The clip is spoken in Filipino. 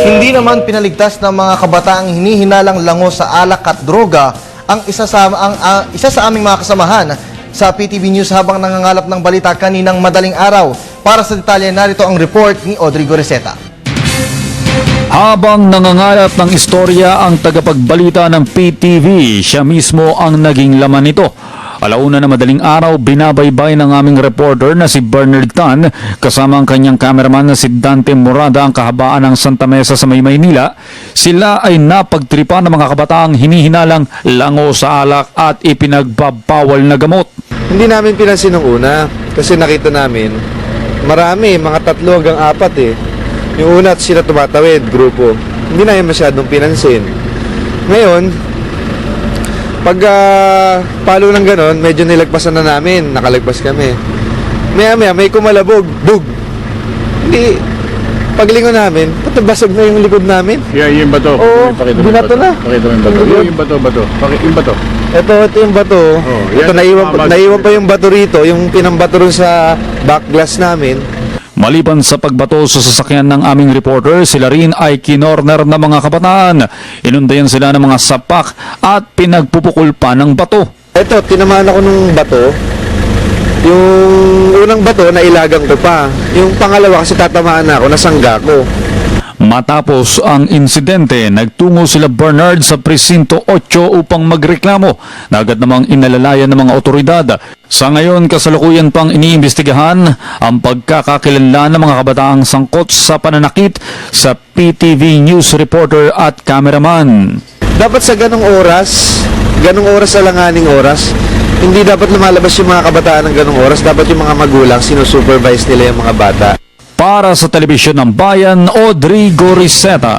Hindi naman pinaligtas ng mga kabataang hinihinalang lango sa alak at droga ang isa sa, ang, ang- isa sa aming mga kasamahan sa PTV News habang nangangalap ng balita kaninang madaling araw. Para sa detalye, narito ang report ni Audrey Goreseta. Habang nangangarap ng istorya ang tagapagbalita ng PTV, siya mismo ang naging laman nito. Alauna na madaling araw, binabaybay ng aming reporter na si Bernard Tan kasama ang kanyang cameraman na si Dante Morada ang kahabaan ng Santa Mesa sa May Maynila. Sila ay napagtripan ng mga kabataang hinihinalang lango sa alak at ipinagbabawal na gamot. Hindi namin pinansin nung una kasi nakita namin marami, mga tatlo hanggang apat eh. Yung una sila tumatawid, grupo. Hindi namin masyadong pinansin. Ngayon, pag ah, palo ng ganon, medyo nilagpasan na namin, nakalagpas kami. Maya maya, may kumalabog, bug! Hindi, paglingon namin, pati basag na yung likod namin. Yeah, yung bato. Oo, Pakita mo yung binato bato. na. Pakita mo yung bato. Yun. Yung bato, bato. Pakita yung bato. Ito, ito yung bato. Oh, ito, yan. naiwan, Tama. naiwan pa yung bato rito, yung pinambato rin sa back glass namin. Maliban sa pagbato sa sasakyan ng aming reporter, sila rin ay kinorner ng mga kabataan. Inundayan sila ng mga sapak at pinagpupukul pa ng bato. Ito, tinamaan ako nung bato. Yung unang bato, nailagang ko pa. Yung pangalawa, kasi tatamaan na ako, nasangga ko. Matapos ang insidente, nagtungo sila Bernard sa presinto 8 upang magreklamo na agad namang inalalayan ng mga otoridad. Sa ngayon, kasalukuyan pang iniimbestigahan ang pagkakakilanlan ng mga kabataang sangkot sa pananakit sa PTV News reporter at cameraman. Dapat sa ganong oras, ganong oras sa langaning oras, hindi dapat lumalabas yung mga kabataan ng ganong oras. Dapat yung mga magulang, sinusupervise nila yung mga bata. Para sa telebisyon ng bayan, Audrey Goriseta.